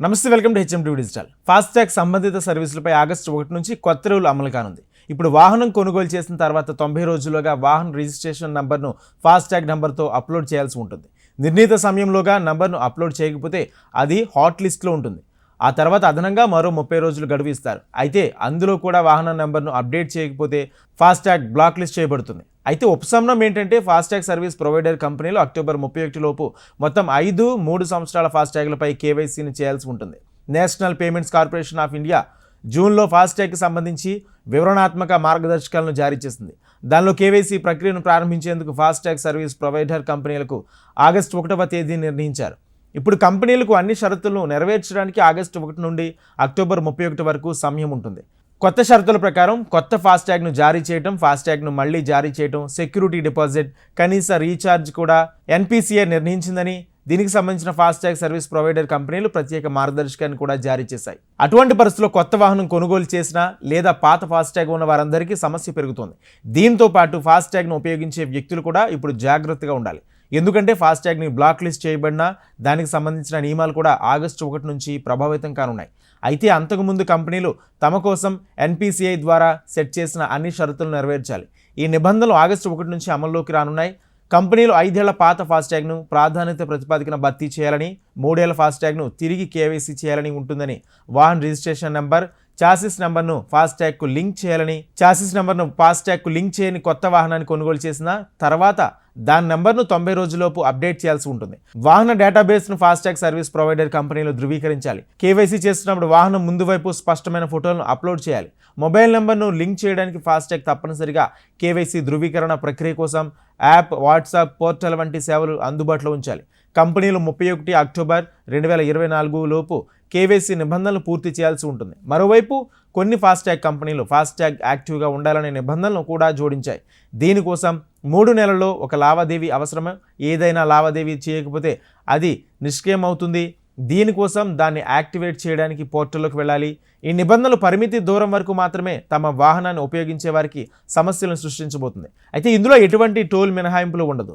నమస్తే welcome to HM digital. FASTag సంబంధిత సర్వీసులపై ఆగస్టు ఒకటి నుంచి కొత్త రూల్ అమలు కానుంది. ఇప్పుడు వాహనం కొనుగోలు చేసిన తర్వాత తొంభై రోజుల్లోగా వాహన రిజిస్ట్రేషన్ నంబర్ను ఫాస్టాగ్ నంబర్తో అప్లోడ్ చేయాల్సి ఉంటుంది. నిర్ణీత సమయంలోగా నంబర్ను అప్లోడ్ చేయకపోతే అది హాట్ లిస్ట్లో ఉంటుంది. ఆ తర్వాత అదనంగా మరో ముప్పై రోజులు గడువు ఇస్తారు అయితే అందులో కూడా వాహన నెంబర్ను అప్డేట్ చేయకపోతే ఫాస్టాగ్ బ్లాక్ లిస్ట్ చేయబడుతుంది. అయితే ఉపశమనం ఏంటంటే ఫాస్టాగ్ సర్వీస్ ప్రొవైడర్ కంపెనీలు అక్టోబర్ ముప్పై ఒకటి లోపు మొత్తం ఐదు మూడు సంవత్సరాల ఫాస్టాగ్లపై కేవైసీని చేయాల్సి ఉంటుంది. National Payments Corporation of India జూన్లో ఫాస్టాగ్కి సంబంధించి వివరణాత్మక మార్గదర్శకాలను జారీ చేసింది. దానిలో కేవైసీ ప్రక్రియను ప్రారంభించేందుకు ఫాస్టాగ్ సర్వీస్ ప్రొవైడర్ కంపెనీలకు ఆగస్టు ఒకటవ తేదీ నిర్ణయించారు. ఇప్పుడు కంపెనీలకు అన్ని షరతులను నెరవేర్చడానికి ఆగస్టు ఒకటి నుండి అక్టోబర్ ముప్పై ఒకటి వరకు సమయం ఉంటుంది. కొత్త షరతుల ప్రకారం కొత్త ఫాస్టాగ్ను జారీ చేయడం ఫాస్టాగ్ను మళ్ళీ జారీ చేయడం సెక్యూరిటీ డిపాజిట్ కనీస రీఛార్జ్ కూడా ఎన్పిసిఏ నిర్ణయించిందని దీనికి సంబంధించిన ఫాస్టాగ్ సర్వీస్ ప్రొవైడర్ కంపెనీలు ప్రత్యేక మార్గదర్శకాన్ని కూడా జారీ చేశాయి. అటువంటి పరిస్థితుల్లో కొత్త వాహనం కొనుగోలు చేసినా లేదా పాత ఫాస్టాగ్ ఉన్న వారందరికీ సమస్య పెరుగుతుంది. దీంతో పాటు ఫాస్టాగ్ను ఉపయోగించే వ్యక్తులు కూడా ఇప్పుడు జాగ్రత్తగా ఉండాలి. ఎందుకంటే ఫాస్టాగ్ని బ్లాక్ లిస్ట్ చేయబడిన దానికి సంబంధించిన నియమాలు కూడా ఆగస్టు ఒకటి నుంచి ప్రభావితం కానున్నాయి. అయితే అంతకుముందు కంపెనీలు తమ కోసం ఎన్పిసిఐ ద్వారా సెట్ చేసిన అన్ని షరతులు నెరవేర్చాలి. ఈ నిబంధనలు ఆగస్టు ఒకటి నుంచి అమల్లోకి రానున్నాయి. కంపెనీలు ఐదేళ్ళ పాత ఫాస్టాగ్ను ప్రాధాన్యత ప్రతిపాదికన భర్తీ చేయాలని మూడేళ్ళ ఫాస్టాగ్ను తిరిగి కేవైసీ చేయాలని ఉంటుందని వాహన్ రిజిస్ట్రేషన్ నెంబర్ చాసిస్ నెంబర్ను ఫాస్టాగ్కు లింక్ చేయాలని చాసిస్ నెంబర్ను ఫాస్టాగ్కు లింక్ చేయని కొత్త వాహనాన్ని కొనుగోలు చేసిన తర్వాత దాని నెంబర్ను తొంభై రోజుల్లోపు అప్డేట్ చేయాల్సి ఉంటుంది. వాహన డేటాబేస్ను ఫాస్టాగ్ సర్వీస్ ప్రొవైడర్ కంపెనీలు ధృవీకరించాలి. కేవైసీ చేస్తున్నప్పుడు వాహనం ముందు వైపు స్పష్టమైన ఫోటోలను అప్లోడ్ చేయాలి. మొబైల్ నెంబర్ను లింక్ చేయడానికి ఫాస్టాగ్ తప్పనిసరిగా కేవైసీ ధృవీకరణ ప్రక్రియ కోసం యాప్ వాట్సాప్ పోర్టల్ వంటి సేవలు అందుబాటులో ఉంచాలి. కంపెనీలు ముప్పై ఒకటి అక్టోబర్ రెండు వేల ఇరవై నాలుగు లోపు కేవైసీ నిబంధనలు పూర్తి చేయాల్సి ఉంటుంది. మరోవైపు కొన్ని ఫాస్టాగ్ కంపెనీలు ఫాస్టాగ్ యాక్టివ్గా ఉండాలనే నిబంధనలు కూడా జోడించాయి. దీనికోసం మూడు నెలల్లో ఒక లావాదేవీ అవసరమే? ఏదైనా లావాదేవీ చేయకపోతే అది నిష్క్రియమవుతుంది దీనికోసం దాన్ని యాక్టివేట్ చేయడానికి పోర్టల్లోకి వెళ్ళాలి. ఈ నిబంధనలు పరిమితి దూరం వరకు మాత్రమే తమ వాహనాన్ని ఉపయోగించే వారికి సమస్యలను సృష్టించబోతుంది. అయితే ఇందులో ఎటువంటి టోల్ మినహాయింపులు ఉండదు.